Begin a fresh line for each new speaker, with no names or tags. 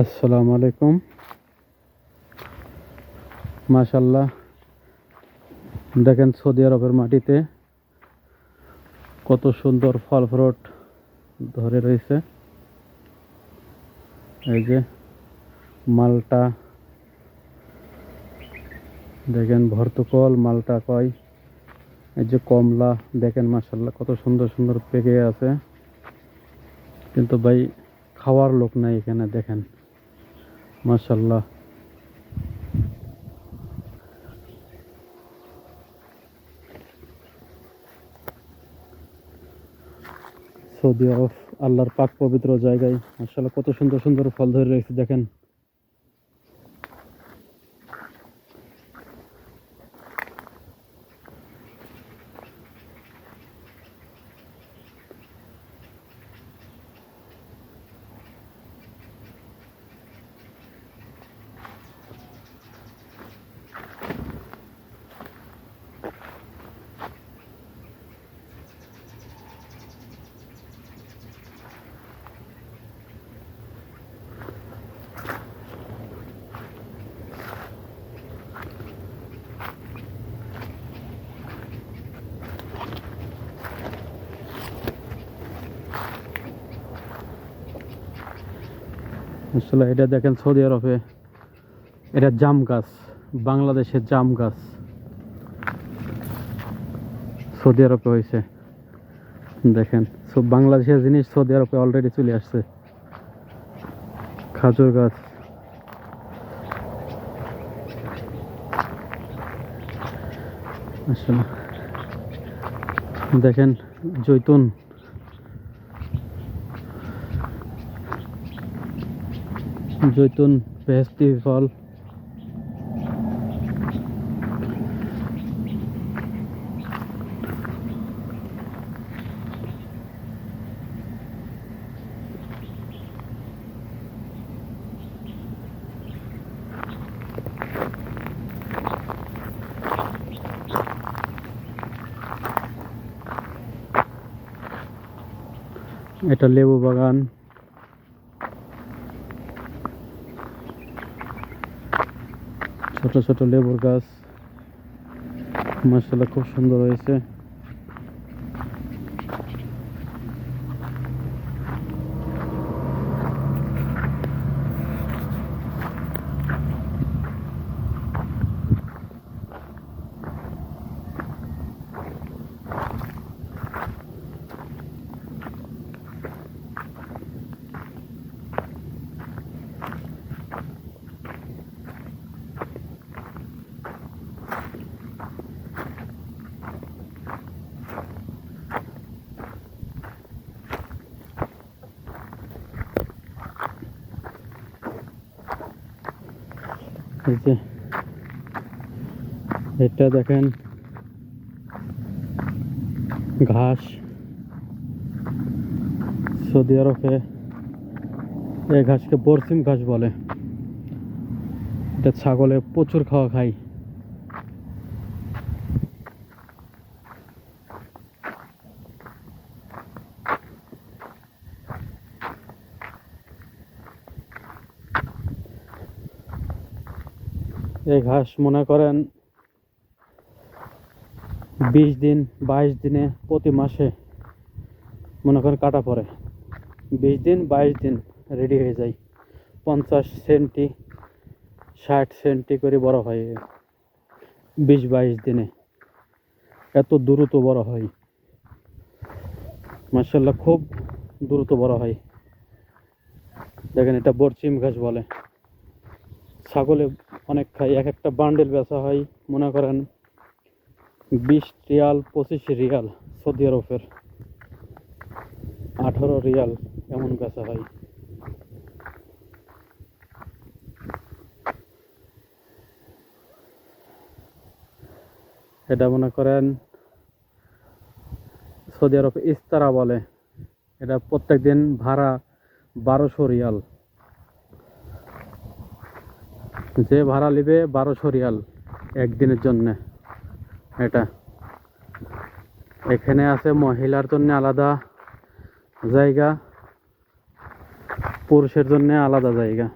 আসসালামু আলাইকুম। মাশাল্লাহ দেখেন সৌদি আরবের মাটিতে কত সুন্দর ফল ফ্রুট ধরে রয়েছে। এই যে মালটা, দেখেন ভর্তুকল, মালটা কয়? এই যে কমলা, দেখেন মাশাল্লাহ কত সুন্দর সুন্দর পেকে আছে। কিন্তু ভাই, খাওয়ার লোক নাই এখানে, দেখেন। মাশাল্লাহ সৌদি আরব, আল্লাহর পাক পবিত্র জায়গায়। মাশাল্লাহ কত সুন্দর সুন্দর ফল ধরে রয়েছে, দেখেন। আসলে এটা দেখেন সৌদি আরবে, এটা জাম গাছ, বাংলাদেশের জাম গাছ। সৌদি আরবে হয়েছে। দেখেন সব বাংলাদেশের জিনিস সৌদি আরবে অলরেডি চলে আসছে। খাজুর গাছ। আসলে দেখেন, জৈতুন। জৈতুন পেস্তি ফল। এটা লেবু বাগান। ছোট ছোট লেবুর গাছ। মাসাল্লাহ খুব সুন্দর হয়েছে। এটা দেখেন, ঘাস, সৌদি আরবে এই ঘাসকে বরসিম ঘাস বলে। এটা ছাগলে প্রচুর খাওয়া খায়। এই ঘাস মনে করেন বিশ দিন, বাইশ দিনে প্রতি মাসে মনে করেন কাটা পড়ে। বিশ দিন, বাইশ দিন রেডি হয়ে যায়। পঞ্চাশ সেন্টি, ষাট সেন্টি করে বড় হয়। বিশ, বাইশ দিনে এত দ্রুত বড় হয়। মার্শাল্লাহ খুব দ্রুত বড় হয়। দেখেন এটা বরচিম ঘাস বলে। ছাগলে অনেক খাই, এক একটা বান্ডেল বেচা হয়, মনে করেন বিশ রিয়াল, পঁচিশ রিয়াল সৌদি আরবের। আঠারো রিয়াল এমন বেচা হয়। এটা মনে করেন সৌদি আরব ইস্তারা বলে। এটা প্রত্যেক দিন ভাড়া বারোশো রিয়াল। যে ভাড়া নিবে বারোশো রিয়াল একদিনের জন্যে। এটা। এখানে আছে মহিলার জন্য আলাদা জায়গা, পুরুষের জন্য আলাদা জায়গা।